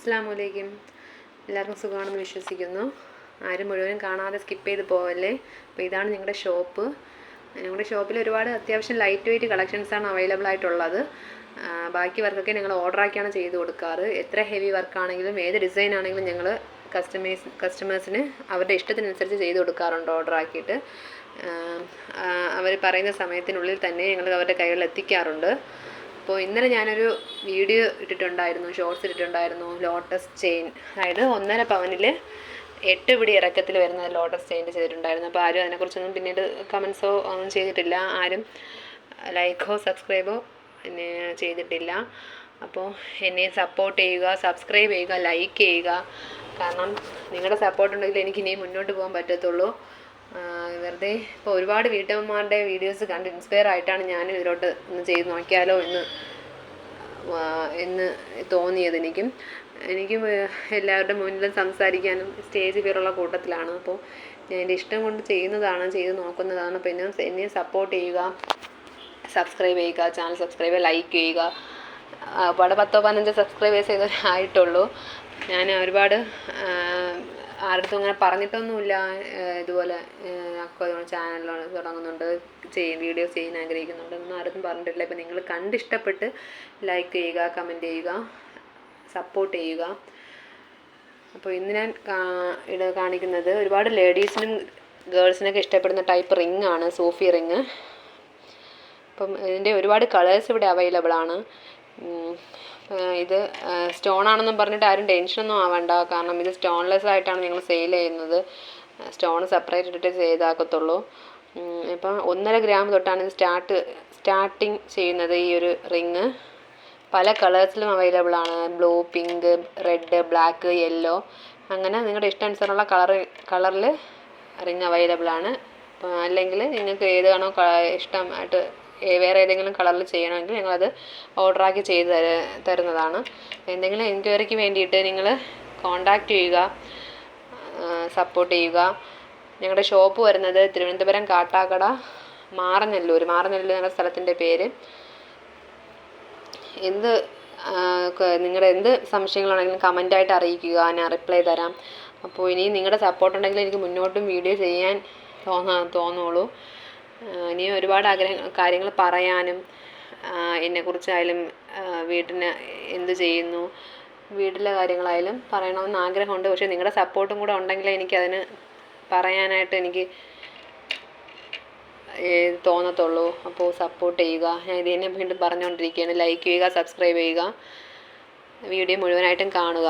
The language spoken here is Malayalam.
അസ്സാമലൈക്കും എല്ലാവർക്കും സുഖമാണെന്ന് വിശ്വസിക്കുന്നു. ആരും മുഴുവനും കാണാതെ സ്കിപ്പ് ചെയ്ത് പോവല്ലേ? അപ്പോൾ ഇതാണ് ഞങ്ങളുടെ ഷോപ്പ് ഞങ്ങളുടെ ഷോപ്പിൽ ഒരുപാട് അത്യാവശ്യം ലൈറ്റ് വെയിറ്റ് കളക്ഷൻസാണ് അവൈലബിൾ ആയിട്ടുള്ളത്. ബാക്കി വർക്കൊക്കെ ഞങ്ങൾ ഓർഡറാക്കിയാണ് ചെയ്ത് കൊടുക്കാറ്. എത്ര ഹെവി വർക്കാണെങ്കിലും ഏത് ഡിസൈൻ ആണെങ്കിലും ഞങ്ങൾ കസ്റ്റമേഴ്സ് കസ്റ്റമേഴ്സിന് അവരുടെ ഇഷ്ടത്തിനനുസരിച്ച് ചെയ്ത് കൊടുക്കാറുണ്ട് ഓർഡറാക്കിയിട്ട് അവർ പറയുന്ന സമയത്തിനുള്ളിൽ തന്നെ ഞങ്ങൾ അവരുടെ കൈകളിൽ എത്തിക്കാറുണ്ട്. അപ്പോൾ ഇന്നലെ ഞാനൊരു വീഡിയോ ഇട്ടിട്ടുണ്ടായിരുന്നു ഷോർട്സ് ഇട്ടിട്ടുണ്ടായിരുന്നു ലോട്ടസ് ചെയിൻ അതായത് ഒന്നര പവനിൽ എട്ട് പിടി ഇറക്കത്തിൽ വരുന്ന ലോട്ടസ് ചെയിൻ ചെയ്തിട്ടുണ്ടായിരുന്നു. അപ്പോൾ ആരും അതിനെക്കുറിച്ചൊന്നും പിന്നീട് കമൻസോ ഒന്നും ചെയ്തിട്ടില്ല. ആരും ലൈക്കോ സബ്സ്ക്രൈബോ പിന്നെ ചെയ്തിട്ടില്ല. അപ്പോൾ എന്നെ സപ്പോർട്ട് ചെയ്യുക സബ്സ്ക്രൈബ് ചെയ്യുക ലൈക്ക് ചെയ്യുക. കാരണം നിങ്ങളുടെ സപ്പോർട്ട് ഉണ്ടെങ്കിൽ എനിക്ക് ഇനിയും മുന്നോട്ട് പോകാൻ പറ്റത്തുള്ളൂ. വെറുതെ ഇപ്പോൾ ഒരുപാട് വീട്ടമ്മമാരുടെ വീഡിയോസ് കണ്ട് ഇൻസ്പയർ ആയിട്ടാണ് ഞാനും ഇതിലോട്ട് ഒന്ന് ചെയ്ത് നോക്കിയാലോ എന്ന് എന്ന് തോന്നിയത് എനിക്കും. എനിക്കും എല്ലാവരുടെ മുന്നിലും സംസാരിക്കാനും സ്റ്റേജ് പേരുള്ള കൂട്ടത്തിലാണ്. അപ്പോൾ ഞാൻ എന്റെ ഇഷ്ടം കൊണ്ട് ചെയ്യുന്നതാണ് ചെയ്ത് നോക്കുന്നതാണ്. അപ്പോൾ എന്നെ എന്നെ സപ്പോർട്ട് ചെയ്യുക സബ്സ്ക്രൈബ് ചെയ്യുക ചാനൽ സബ്സ്ക്രൈബ് ലൈക്ക് ചെയ്യുക. അവിടെ പത്തോ പതിനഞ്ചോ സബ്സ്ക്രൈബേഴ്സ് ചെയ്തവരായിട്ടുള്ളൂ ഞാൻ ഒരുപാട് ആ, ആരുടെ അങ്ങനെ പറഞ്ഞിട്ടൊന്നുമില്ല. ഇതുപോലെ ചാനൽ തുടങ്ങുന്നുണ്ട്. ചെയ്യും വീഡിയോസ് ചെയ്യാൻ ആഗ്രഹിക്കുന്നുണ്ട്. ഒന്നും ആരും പറഞ്ഞിട്ടില്ല. ഇപ്പം നിങ്ങൾ കണ്ടിഷ്ടപ്പെട്ട് ലൈക്ക് ചെയ്യുക കമന്റ് ചെയ്യുക സപ്പോർട്ട് ചെയ്യുക. അപ്പോൾ ഇന്ന് ഞാൻ ഇട കാണിക്കുന്നത് ഒരുപാട് ലേഡീസിനും ഗേൾസിനൊക്കെ ഇഷ്ടപ്പെടുന്ന ടൈപ്പ് റിംഗ് ആണ്. സൂഫി റിങ് അപ്പം ഇതിന്റെ ഒരുപാട് കളേഴ്സ് ഇവിടെ അവൈലബിൾ ആണ്. ഇത് സ്റ്റോൺ ആണെന്നും പറഞ്ഞിട്ട് ആരും ടെൻഷനൊന്നും ആവണ്ട. കാരണം ഇത് സ്റ്റോൺലെസ് ആയിട്ടാണ് ഞങ്ങൾ സെയിൽ ചെയ്യുന്നത്. സ്റ്റോൺ സെപ്പറേറ്റ് ഇട്ടിട്ട് ചെയ്താക്കത്തുള്ളൂ. ഇപ്പം ഒന്നര ഗ്രാം തൊട്ടാണ് ഇത് സ്റ്റാർട്ട് സ്റ്റാർട്ടിങ് ചെയ്യുന്നത് ഈ ഒരു റിങ്. പല കളേഴ്സിലും അവൈലബിൾ ആണ്. Blue pink red black yellow. അങ്ങനെ നിങ്ങളുടെ ഇഷ്ടാനുസരണമുള്ള കളർ കളറിൽ റിങ് അവൈലബിൾ ആണ്. അല്ലെങ്കിൽ നിങ്ങൾക്ക് ഏതാണോ ഇഷ്ടമായിട്ട് വേറെ ഏതെങ്കിലും കളറിൽ ചെയ്യണമെങ്കിൽ ഞങ്ങളത് ഓർഡറാക്കി ചെയ്ത് തര തരുന്നതാണ്. എന്തെങ്കിലും എൻക്വയറിക്ക് വേണ്ടിയിട്ട് നിങ്ങൾ കോണ്ടാക്റ്റ് ചെയ്യുക സപ്പോർട്ട് ചെയ്യുക. ഞങ്ങളുടെ ഷോപ്പ് വരുന്നത് തിരുവനന്തപുരം കാട്ടാക്കട മാറനെല്ലൂർ. മാറനെല്ലൂർ എന്ന സ്ഥലത്തിന്റെ പേര്. എന്ത് നിങ്ങളുടെ എന്ത് സംശയങ്ങളാണെങ്കിലും കമന്റായിട്ട് അറിയിക്കുക. ഞാൻ റിപ്ലൈ തരാം. അപ്പോൾ ഇനി നിങ്ങളുടെ സപ്പോർട്ട് ഉണ്ടെങ്കിൽ എനിക്ക് മുന്നോട്ടും വീഡിയോ ചെയ്യാൻ തോന്നാ തോന്നുള്ളൂ ഇനിയും ഒരുപാട് ആഗ്രഹ കാര്യങ്ങൾ പറയാനും എന്നെക്കുറിച്ചായാലും വീട്ടിന് എന്ത് ചെയ്യുന്നു വീട്ടിലെ കാര്യങ്ങളായാലും പറയണമെന്ന് ആഗ്രഹമുണ്ട്. പക്ഷേ നിങ്ങളുടെ സപ്പോർട്ടും കൂടെ ഉണ്ടെങ്കിലേ എനിക്കതിന് പറയാനായിട്ട് എനിക്ക് തോന്നത്തുള്ളൂ. അപ്പോൾ സപ്പോർട്ട് ചെയ്യുക. ഞാൻ ഇത് തന്നെ വീണ്ടും പറഞ്ഞുകൊണ്ടിരിക്കുകയാണ്. ലൈക്ക് ചെയ്യുക സബ്സ്ക്രൈബ് ചെയ്യുക. വീഡിയോ മുഴുവനായിട്ടും കാണുക.